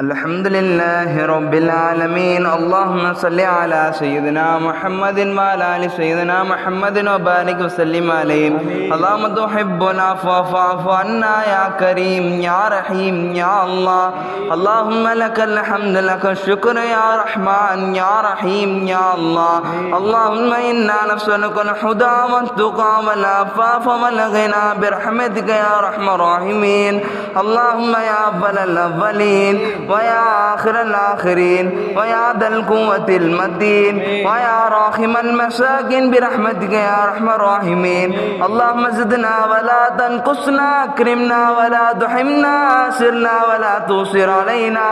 الحمد لله رب العالمين اللهم صل على سيدنا محمد وعلى ال سيدنا محمد وبارك وسلم عليه اللهم تحب العفو فاعف عنا يا كريم يا رحيم يا الله اللهم لك الحمد لك الشكر يا رحمن يا رحيم يا الله اللهم أنا نسالك الهدى والتقى والعفاف والغنى برحمتك يا ارحم الراحمين اللهم يا اول الاولين ويا آخر الآخرين ويا ذا القوة المتين ويا راحم المساكين برحمتك يا أرحم الراحمين. اللهم زدنا ولا تنقصنا أكرمنا ولا تحمنا أسرنا ولا توصر علينا.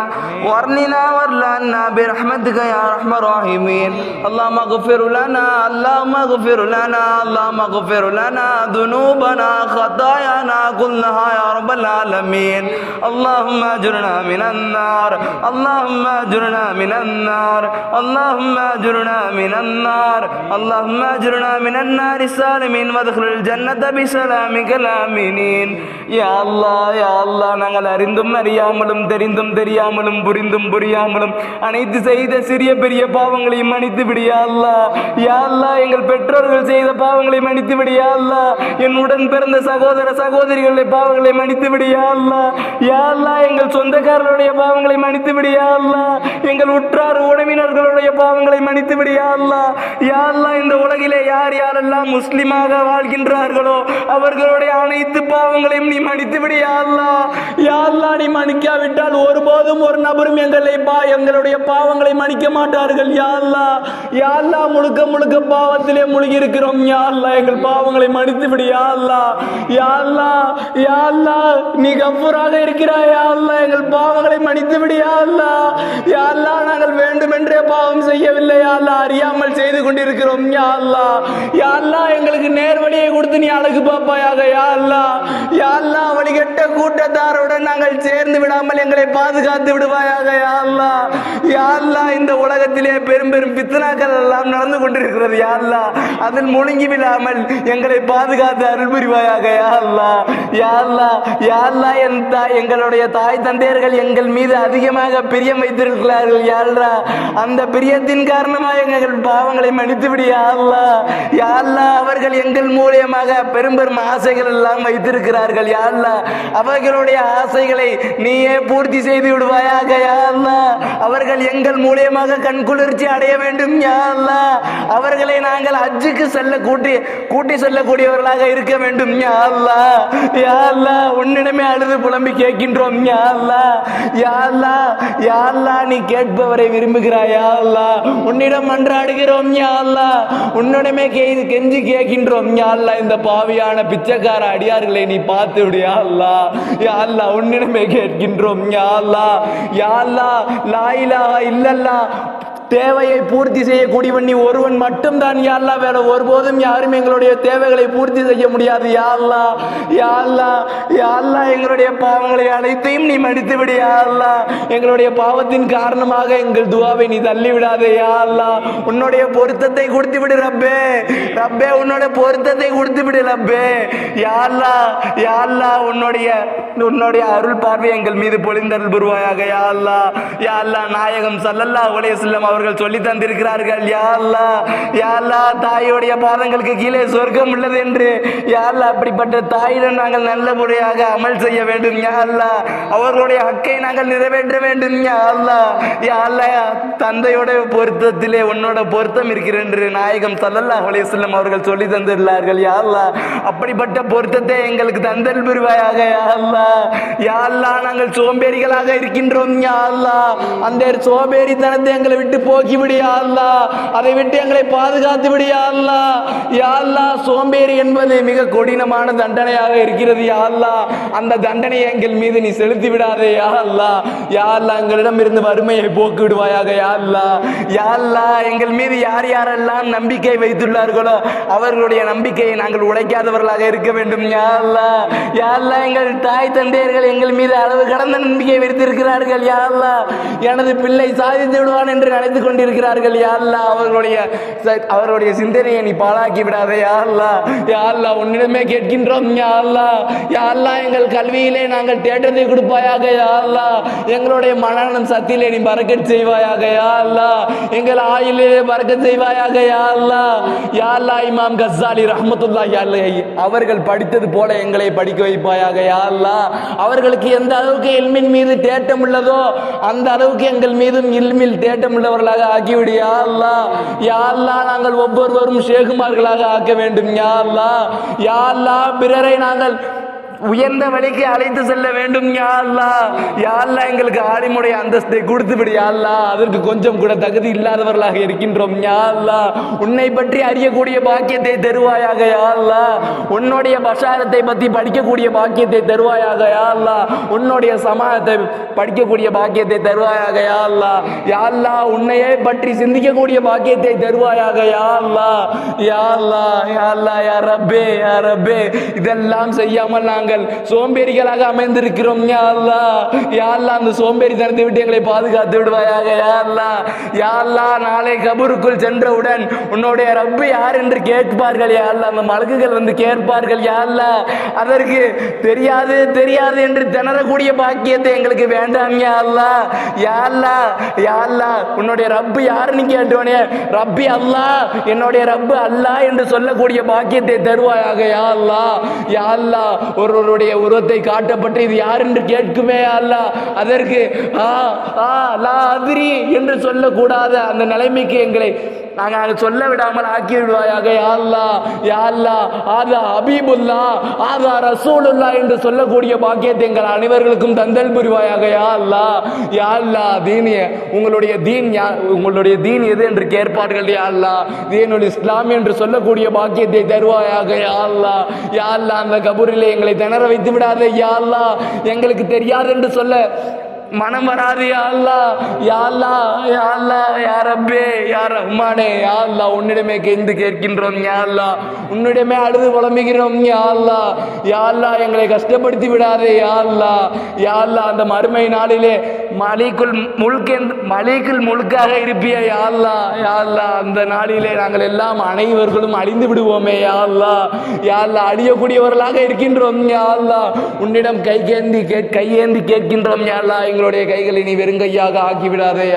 وأرننا وارلنا برحمتك يا أرحم الراحمين. اللهم اغفر لنا اللهم اغفر لنا اللهم اغفر لنا ذنوبنا خطايانا كلها يا رب العالمين. اللهم اجرنا من النار. اللهم اجرنا من النار اللهم اجرنا من النار اللهم اجرنا من النار سالمين وادخل الجنة بسلامك الآمنين يا الله يا الله நாங்கள் அறிந்தும் அறியாமலும் தெரிந்தும் தெரியாமலும் புரிந்தும் புரியாமலும் அனைத்து செய்த சிறிய பெரிய பாவங்களையும் மன்னித்து விடியா அல்லா யா அல்லா எங்கள் பெற்றோர்கள் செய்த பாவங்களை மன்னித்து விடியா அல்லா என் உடன் பிறந்த சகோதர சகோதரிகளுடைய பாவங்களை மன்னித்து விடியா அல்லா யா அல்லா எங்கள் சொந்தக்காரர்களுடைய பாவங்களை மன்னித்து விடியா அல்லா. எங்கள் உற்றார் உறவினர்களுடைய பாவங்களை மன்னித்து விடியா அல்லா. யா இந்த உலகிலே யார் யாரெல்லாம் முஸ்லிமாக வாழ்கின்றார்களோ அவர்களுடைய அனைத்து பாவங்களையும் நீ மன்னித்து விடியா அல்லா. நீ மன்னிக்காவிட்டால் ஒருபோதும் ஒரு நபரும் எங்களை பா எங்களுடைய பாவங்களை மன்னிக்க மாட்டார்கள். யா அல்லா முழுக்க முழுக்க பாவத்திலே முழுகி இருக்கிறோம் எங்கள் பாவங்களை மன்னித்து விடு யாழ்லா யாழ்லா யா நீ கப்பூராக இருக்கிறாய். யாழ்லா எங்கள் பாவங்களை மன்னித்து விடு அல்லா. நாங்கள் வேண்டுமென்றே பாவம் செய்யவில்லை யா அறியாமல் செய்து கொண்டிருக்கிறோம் யா அல்லா. எங்களுக்கு நேர்வழியை கொடுத்து நீ அழகு பாப்பாயாக யா அல்லா. யா வழிகட்ட கூட்டத்தாருடன் நாங்கள் சேர்ந்து விடாமல் எங்களை பாதுகாத்து விடுவாயாக யா அல்லா. யா இந்த உலகத்திலே பெரும் பெரும் பித்தனாக்கள் எல்லாம் நடந்து கொண்டிருக்கிறது யா அதில் முழுங்கி விடாமல் எங்களை பாதுகாத்து அருள் புரிவாயாக யா அல்லா. யா என் தாய் எங்களுடைய தாய் தந்தையர்கள் எங்கள் மீது அதிகமாக பிரியம் வைத்திருக்கிறார்கள். யாழ்ரா அந்த பிரியத்தின் காரணமாக எங்கள் பாவங்களை மன்னித்து விடு யா அல்லா அவர்கள் எங்கள் மூலியமாக பெரும் பெரும் ஆசைகள் எல்லாம் வைத்திருக்கிறார்கள். யாழ்லா அவர்களுடைய ஆசைகளை நீயே பூர்த்தி செய்து விடுவாயாக யாழ்லா அவர்கள் எங்கள் மூலியமாக கண்குளிர்ச்சி அடைய வேண்டும் யா அவர்களை நாங்கள் அஜுக்கு செல்ல கூட்டி கூட்டி செல்லக்கூடியவர்களாக இருக்க வேண்டும் யாழ்லா யாழ்லா உன்னிடமே அழுது புலம்பி கேட்கின்றோம் யாழ்லா யா யாழ்லா யாழ்லா நீ கேட்பவரை விரும்புகிறாய் யா உன்னிடம் மன்றாடுகிறோம் யா அல்லா உன்னிடமே கெஞ்சி கேட்கின்றோம் யா இந்த பாவியான பிச்சைக்கார அடியார்களை நீ பார்த்து விடு யா யாழ்லா யா உன்னிடமே கேட்கின்றோம் யா யாழ்லா யா லா இல்லல்லா. தேவையை பூர்த்தி செய்யக்கூடியவன் நீ ஒருவன் மட்டும்தான். யா வேற ஒருபோதும் யாரும் எங்களுடைய தேவைகளை பூர்த்தி செய்ய முடியாது. யா அல்லா யா எங்களுடைய பாவங்களை அனைத்தையும் நீ மடித்து விடு யா எங்களுடைய பாவத்தின் காரணமாக எங்கள் துவாவை நீ தள்ளி விடாதே யா உன்னுடைய பொருத்தத்தை கொடுத்து விடு ரப்பே. ரப்பே உன்னோட பொருத்தத்தை கொடுத்து விடு ரப்பே. யா அல்லா உன்னுடைய உன்னுடைய அருள் பார்வை எங்கள் மீது பொழிந்தருள் புருவாயாக யா அல்லா யா அல்லா நாயகம் சல்லல்லாஹு அலைஹி வஸல்லம் அவர்கள் சொல்லி தந்திருக்கிறார்கள் யாழ்லா யாழ்லா தாயுடைய பாதங்களுக்கு கீழே சொர்க்கம் உள்ளது என்று. யாழ்லா அப்படிப்பட்ட தாயிடம் நாங்கள் நல்ல முறையாக அமல் செய்ய வேண்டும் யா அவர்களுடைய ஹக்கை நாங்கள் நிறைவேற்ற வேண்டும் யா யாழ்லா தந்தையோட பொருத்தத்திலே உன்னோட பொருத்தம் இருக்கிற என்று நாயகம் சல்லல்லா அலைஹி அவர்கள் சொல்லி தந்துள்ளார்கள் யாழ்லா அப்படிப்பட்ட பொருத்தத்தை எங்களுக்கு தந்தல் புரிவாயாக யா அல்லா நாங்கள் சோம்பேறிகளாக இருக்கின்றோம் யாழ்லா அந்த சோம்பேறித்தனத்தை எங்களை விட்டு போக்கி அல்லா அதை விட்டு எங்களை பாதுகாத்து விடியா அல்லா சோம்பேறி என்பது மிக கொடினமான தண்டனையாக இருக்கிறது யாழ்லா அந்த தண்டனையை எங்கள் மீது நீ செலுத்தி விடாதே யா அல்லா எங்களிடம் இருந்து வறுமையை போக்கு விடுவாயாக யாழ்லா அல்லா எங்கள் மீது யார் யாரெல்லாம் நம்பிக்கை வைத்துள்ளார்களோ அவர்களுடைய நம்பிக்கையை நாங்கள் உழைக்காதவர்களாக இருக்க வேண்டும் யாழ்லா அல்லா எங்கள் தாய் தந்தையர்கள் எங்கள் மீது அளவு கடந்த நம்பிக்கை வைத்திருக்கிறார்கள் யாழ்லா அல்லா எனது பிள்ளை சாதித்து விடுவான் என்று நினைத்து நடந்து கொண்டிருக்கிறார்கள் யா அவர்களுடைய அவருடைய சிந்தனையை நீ பாழாக்கி விடாதே யா அல்லாஹ் உன்னிடமே கேட்கின்றோம் யா அல்லாஹ் எங்கள் கல்வியிலே நாங்கள் தேட்டத்தை கொடுப்பாயாக யா எங்களுடைய மனநலம் சத்தியிலே நீ பறக்கச் செய்வாயாக யா எங்கள் ஆயிலே பறக்க செய்வாயாக யா அல்லாஹ் இமாம் கசாலி ரஹமத்துல்லா அலைஹி அவர்கள் படித்தது போல எங்களை படிக்க வைப்பாயாக யா அவர்களுக்கு எந்த அளவுக்கு எல்மின் மீது தேட்டம் உள்ளதோ அந்த அளவுக்கு எங்கள் மீதும் இல்மில் தேட்டம் உள்ளவர்கள் உள்ளவர்களாக ஆக்கிவிடு யா அல்லாஹ் யா நாங்கள் ஒவ்வொருவரும் ஷேகுமார்களாக ஆக்க வேண்டும் யா அல்லாஹ் யா பிறரை நாங்கள் உயர்ந்த வழிக்கு அழைத்து செல்ல வேண்டும் யா யாழ்லா எங்களுக்கு ஆலிமுடைய அந்தஸ்தை கொடுத்து விடு யா அதற்கு கொஞ்சம் கூட தகுதி இல்லாதவர்களாக இருக்கின்றோம் யாழ்லா உன்னை பற்றி அறியக்கூடிய பாக்கியத்தை தருவாயாக யாழ்லா உன்னுடைய பஷாரத்தை பற்றி படிக்கக்கூடிய பாக்கியத்தை தருவாயாக யாழ்லா உன்னுடைய சமாதத்தை படிக்கக்கூடிய பாக்கியத்தை தருவாயாக யாழ்லா யாழ்லா உன்னையே பற்றி சிந்திக்கக்கூடிய பாக்கியத்தை தருவாயாக யாழ்லா யாழ்லா யாழ்லா அல்லாஹ் யா இதெல்லாம் செய்யாமல் நாங்கள் சோம்பேறிகளாக அமைந்திருக்கிறோம் யா அல்லாஹ் யா அல்லாஹ் அந்த விட்டு எங்களை பாதுகாத்து விடுவாயாக யா அல்லாஹ் யா நாளை கபூருக்குள் சென்றவுடன் உன்னுடைய ரப்பு யார் என்று கேட்பார்கள் யா அந்த மலக்குகள் வந்து கேட்பார்கள் யா அதற்கு தெரியாது தெரியாது என்று திணறக்கூடிய பாக்கியத்தை எங்களுக்கு வேண்டாம் யா அல்லாஹ் யா யா உன்னுடைய ரப்பு யாருன்னு கேட்டோனே ரப்பி அல்லாஹ் என்னுடைய ரப்பு அல்லா என்று சொல்லக்கூடிய பாக்கியத்தை தருவாயாக யா அல்லாஹ் யா அவனுடைய உருவத்தை காட்டப்பட்டு இது யார் என்று கேட்குமே அல்ல. அதற்கு ஆ ஆ லா அதிரி என்று சொல்லக்கூடாத அந்த நிலைமைக்கு எங்களை நாங்கள் சொல்ல விடாமல் ஆக்கி விடுவாயாக யா அல்லாஹ் யா ஆதா ஹபீபுல்லா ஆதா ரசூலுல்லா என்று சொல்லக்கூடிய பாக்கியத்தை எங்கள் அனைவர்களுக்கும் தந்தல் புரிவாயாக. யா யாழ்லா யா தீனிய உங்களுடைய தீன் யா உங்களுடைய தீன் எது என்று கேட்பார்கள். யாழ்லா அல்லாஹ் தீனுல் இஸ்லாம் என்று சொல்லக்கூடிய பாக்கியத்தை தருவாயாக. யா யாழ்லா யா அந்த கபூரிலே எங்களை திணற வைத்து விடாதே. யாழ்லா எங்களுக்கு தெரியாது என்று சொல்ல மனம் வராது யாழ்லா யாழ்லா யாழ்லா யாரப்பே யா அல்லாஹ் யா ரஹ்மானே யா உன்னிடமே கெந்து கேட்கின்றோம் யாழ்லா உன்னிடமே அழுது புலம்புகிறோம் யாழ்லா யாழ்லா எங்களை கஷ்டப்படுத்தி விடாதே யாழ்லா யாழ்லா அந்த மறுமை நாளிலே மலிக்குள் முழுக்கென் மலிக்குள் முழுக்காக இருப்பிய யாழ்லா யாழ்லா அந்த நாளிலே நாங்கள் எல்லாம் அனைவர்களும் அழிந்து விடுவோமே யாழ்லா யாழ்லா அழியக்கூடியவர்களாக இருக்கின்றோம் யாழ்லா உன்னிடம் கை கேந்தி கையேந்தி கேட்கின்றோம் யாழ்லா எங்களுடைய கைகளை நீ வெறுங்கையாக ஆக்கி விடாதே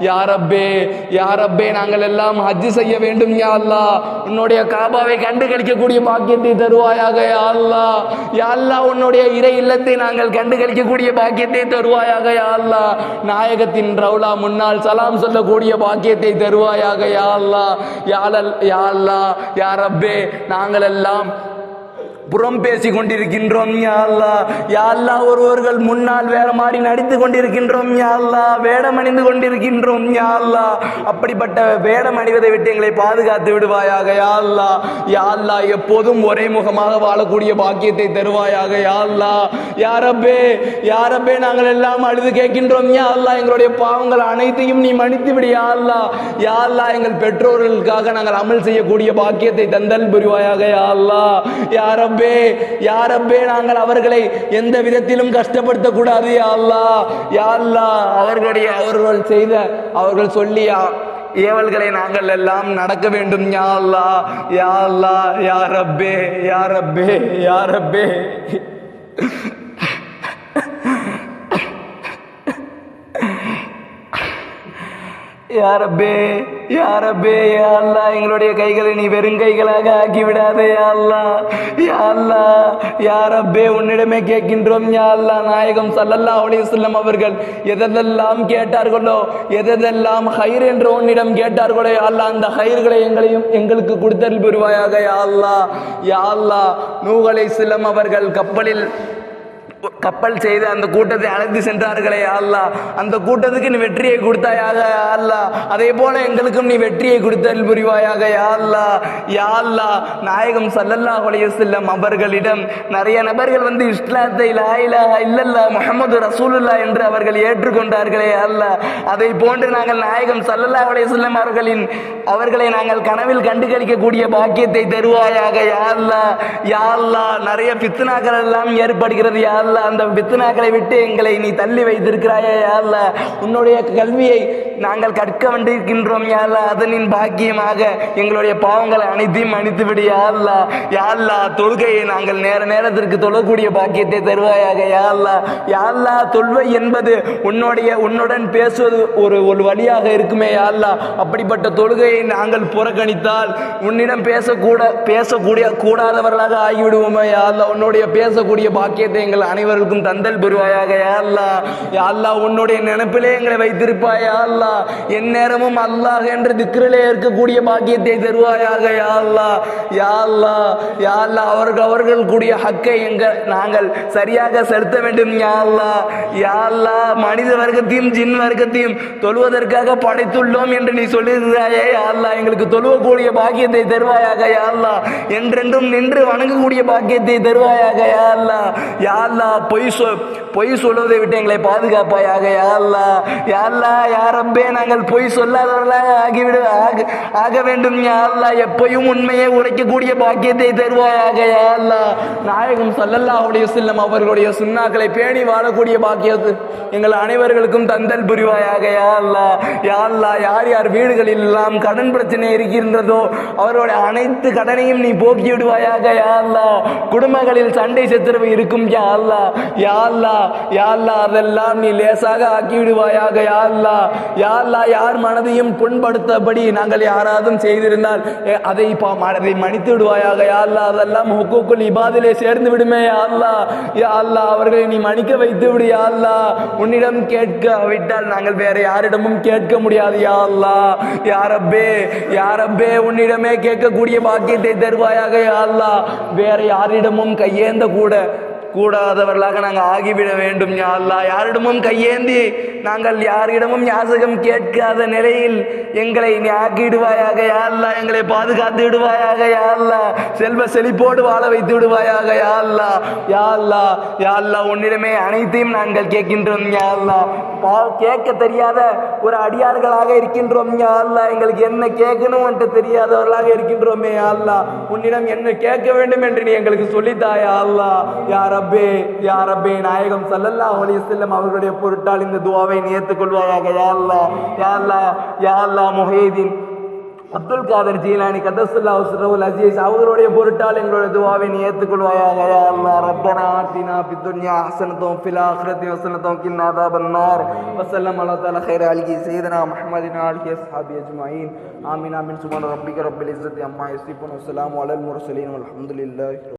யாரப்பே யாரப்பே நாங்கள் எல்லாம் ஹஜ் செய்ய வேண்டும் யா அல்லா. உன்னுடைய காபாவை கண்டு கழிக்கக்கூடிய பாக்கியத்தை தருவாயாக யா அல்லா. யா அல்லா உன்னுடைய இறை இல்லத்தை நாங்கள் கண்டு கழிக்கக்கூடிய பாக்கியத்தை தருவாயாக யா அல்லா. நாயகத்தின் ரவுலா முன்னால் சலாம் சொல்லக்கூடிய பாக்கியத்தை தருவாயாக யா அல்லா. யா யா அல்லா யாரப்பே நாங்கள் எல்லாம் புறம் பேசி கொண்டிருக்கின்றோம் யாழ்லா யாழ்லா யா ஒருவர்கள் முன்னால் வேற மாதிரி நடித்து கொண்டிருக்கின்றோம் யா வேடம் அணிந்து கொண்டிருக்கின்றோம் யாழ்லா அப்படிப்பட்ட வேடம் அணிவதை விட்டு எங்களை பாதுகாத்து விடுவாயாக யா யாழ்லா யா எப்போதும் ஒரே முகமாக வாழக்கூடிய பாக்கியத்தை தருவாயாக யா யாரப்பே யாரப்பே நாங்கள் எல்லாம் அழுது கேட்கின்றோம் யாழ்லா எங்களுடைய பாவங்கள் அனைத்தையும் நீ மன்னித்து விடு யா யாழ்லா யா எங்கள் பெற்றோர்களுக்காக நாங்கள் அமல் செய்யக்கூடிய பாக்கியத்தை தந்தல் புரிவாயாக யாழ்லா யாரப்பே யா ரப்பே யா ரப்பே நாங்கள் அவர்களை எந்த விதத்திலும் கஷ்டப்படுத்த கூடாது யா அல்லாஹ் யா அல்லாஹ் அவர்களுடைய அவர்கள் செய்த அவர்கள் சொல்லியா ஏவல்களை நாங்கள் எல்லாம் நடக்க வேண்டும் யா அல்லாஹ் யா அல்லாஹ் யா ரப்பே. யாரப்பே யா எங்களுடைய கைகளை நீ வெறும் கைகளாக ஆக்கி விடாதே யா அல்லாஹ் யா உன்னிடமே கேட்கின்றோம் யா அல்லாஹ் நாயகம் சல்லல்லா அலைஹி வஸல்லம் அவர்கள் எதெல்லாம் கேட்டார்களோ எதெல்லாம் ஹைர் என்று உன்னிடம் கேட்டார்களோ அல்லா அந்த ஹயிர்களை எங்களையும் எங்களுக்கு கொடுத்தல் புரிவாயாக யாழ்லா யாழ்லா யா செல்லம் அவர்கள் கப்பலில் கப்பல் செய்து அந்த கூட்டத்தை அழைத்து சென்றார்களே அல்லா அந்த கூட்டத்துக்கு நீ வெற்றியை கொடுத்தாயாக அல்லா அதே போல எங்களுக்கும் நீ வெற்றியை கொடுத்தல் புரிவாயாக யா யாழ்லா யா நாயகம் சல்லல்லா செல்லம் அவர்களிடம் நிறைய நபர்கள் வந்து இஸ்லாத்தை லா இல்லல்லா முகமது ரசூலுல்லா என்று அவர்கள் ஏற்றுக்கொண்டார்களே யா அதை போன்று நாங்கள் நாயகம் சல்லல்லா அலைஹி அவர்களின் அவர்களை நாங்கள் கனவில் கண்டுகளிக்கக்கூடிய பாக்கியத்தை தருவாயாக யாழ்லா யாழ்லா யா நிறைய பித்னாக்கள் எல்லாம் ஏற்படுகிறது யாழ் அல்ல அந்த பித்னாக்களை விட்டு எங்களை நீ தள்ளி வைத்திருக்கிறாயா அல்ல. உன்னுடைய கல்வியை நாங்கள் கற்க வேண்டியிருக்கின்றோம் யாழ்லா அதனின் பாக்கியமாக எங்களுடைய பாவங்களை அனைத்தையும் மன்னித்து யாழ்லா யா யா தொழுகையை நாங்கள் நேர நேரத்திற்கு தொழக்கூடிய பாக்கியத்தை தருவாயாக யா யாழ்லா யா தொல்வை என்பது உன்னுடைய உன்னுடன் பேசுவது ஒரு ஒரு வழியாக இருக்குமே யாழ்லா அப்படிப்பட்ட தொழுகையை நாங்கள் புறக்கணித்தால் உன்னிடம் பேசக்கூட பேசக்கூடிய கூடாதவர்களாக ஆகிவிடுவோமே யாழ்லா உன்னுடைய பேசக்கூடிய பாக்கியத்தை எங்கள் அனைவருக்கும் தந்தல் பெறுவாயாக யா யாழ்லா யா உன்னுடைய நினைப்பிலே எங்களை வைத்திருப்பாய் யா அல்லா என் நேரமும் அல்லாஹ் என்று திக்ரிலே இருக்கக்கூடிய பாக்கியத்தை தருவாயாக யா அல்லாஹ் யா அல்லாஹ் யா அல்லாஹ். அவர்கள் அவர்கள் கூடிய ஹக்கை எங்கள் நாங்கள் சரியாக செலுத்த வேண்டும் யா அல்லாஹ். யா மனித வர்க்கத்தையும் ஜின் வர்க்கத்தையும் தொழுவதற்காக படைத்துள்ளோம் என்று நீ சொல்லியிருக்கிறாயே யா எங்களுக்கு தொழுவக்கூடிய பாக்கியத்தை தருவாயாக யா என்றென்றும் நின்று வணங்கக்கூடிய பாக்கியத்தை தருவாயாக யா அல்லாஹ். யா அல்லாஹ் பொய் சொல் பொய் சொல்வதை விட்டு எங்களை பாதுகாப்பாயாக யாழ்லா யாழ்லா யா நாங்கள் பொய் சொல்லாதவர்களாக ஆகிவிடு ஆக ஆக வேண்டும் யா எப்பையும் உண்மையை உரைக்கக்கூடிய பாக்கியத்தை தருவாயாக யா நாயகம் சல்லல்லாவுடைய செல்லம் அவர்களுடைய சுண்ணாக்களை பேணி வாழக்கூடிய பாக்கியத்து எங்கள் அனைவர்களுக்கும் தந்தல் புரிவாயாக யா யாழ்லா யா யார் யார் வீடுகளில் எல்லாம் கடன் பிரச்சனை இருக்கின்றதோ அவருடைய அனைத்து கடனையும் நீ போக்கி விடுவாயாக யா குடும்பங்களில் சண்டை சச்சரவு இருக்கும் யா யாழ்லா யாழ்லா அதெல்லாம் நீ லேசாக ஆக்கிவிடுவாயாக யாழ்லா யா அல்லாஹ் யார் மனதையும் புண்படுத்தபடி நாங்கள் யாராவது செய்திருந்தால் அதை அதை மன்னித்து விடுவாயாக யாழ்லா அதெல்லாம் ஹுக்குக்குள் இபாதிலே சேர்ந்து விடுமே யாழ்லா யாழ்லா யா அவர்களை நீ மன்னிக்க வைத்து விடு யாழ்லா உன்னிடம் கேட்க விட்டால் நாங்கள் வேற யாரிடமும் கேட்க முடியாது யா அல்லாஹ் யாரப்பே உன்னிடமே கேட்கக்கூடிய பாக்கியத்தை தருவாயாக யா அல்லாஹ் வேற யாரிடமும் கையேந்த கூட கூடாதவர்களாக நாங்கள் ஆகிவிட வேண்டும் யா யாரிடமும் கையேந்தி நாங்கள் யாரிடமும் யாசகம் கேட்காத நிலையில் எங்களை நீ ஆக்கிடுவாயாக யாழ்லா எங்களை பாதுகாத்து விடுவாயாக யாழ்லா செல்வ செழிப்போடு வாழ வைத்து விடுவாயாக யா யாழ்லா யா யா உன்னிடமே அனைத்தையும் நாங்கள் கேட்கின்றோம் யாழ்லா பா- கேட்க தெரியாத ஒரு அடியார்களாக இருக்கின்றோம் யாழ்லா எங்களுக்கு என்ன கேட்கணும் என்று தெரியாதவர்களாக இருக்கின்றோமே யாழ்லா உன்னிடம் என்ன கேட்க வேண்டும் என்று நீ எங்களுக்கு சொல்லித்தாயா அல்லா யாரா ரப்பே யா ரப்பே நாயகம் சல்லல்லா அலி செல்லம் அவர்களுடைய பொருட்டால் இந்த துவாவை நேர்த்துக்கொள்வாயாக யாழ்லா யாழ்லா யாழ்லா முஹேதீன். அப்துல் காதர் ஜீலானி கதசுல்லா உஸ்ரவுல் அசீஸ் அவர்களுடைய பொருட்டால் எங்களுடைய துவாவை நீ ஏற்றுக்கொள்வாயாக அல்லா ரப்பனா ஆத்தினா பி துன்யா ஹசனத்தோம் ஃபில் ஆக்ரத்தி வசனத்தோம் கின்னாதா பன்னார் வசல்லம் அல்லா தாலா ஹைர அல்கி செய்தனா முஹமதினா அல்கி அஸ்ஹாபி அஜ்மாயின். ஆமீன் ஆமீன். சுமான் ரப்பிக ரப்பில் இஸ்ஸத்தி அம்மா யசிஃபுன் வசலாம் அலல் முரசலீன். அலமதுல்லாஹி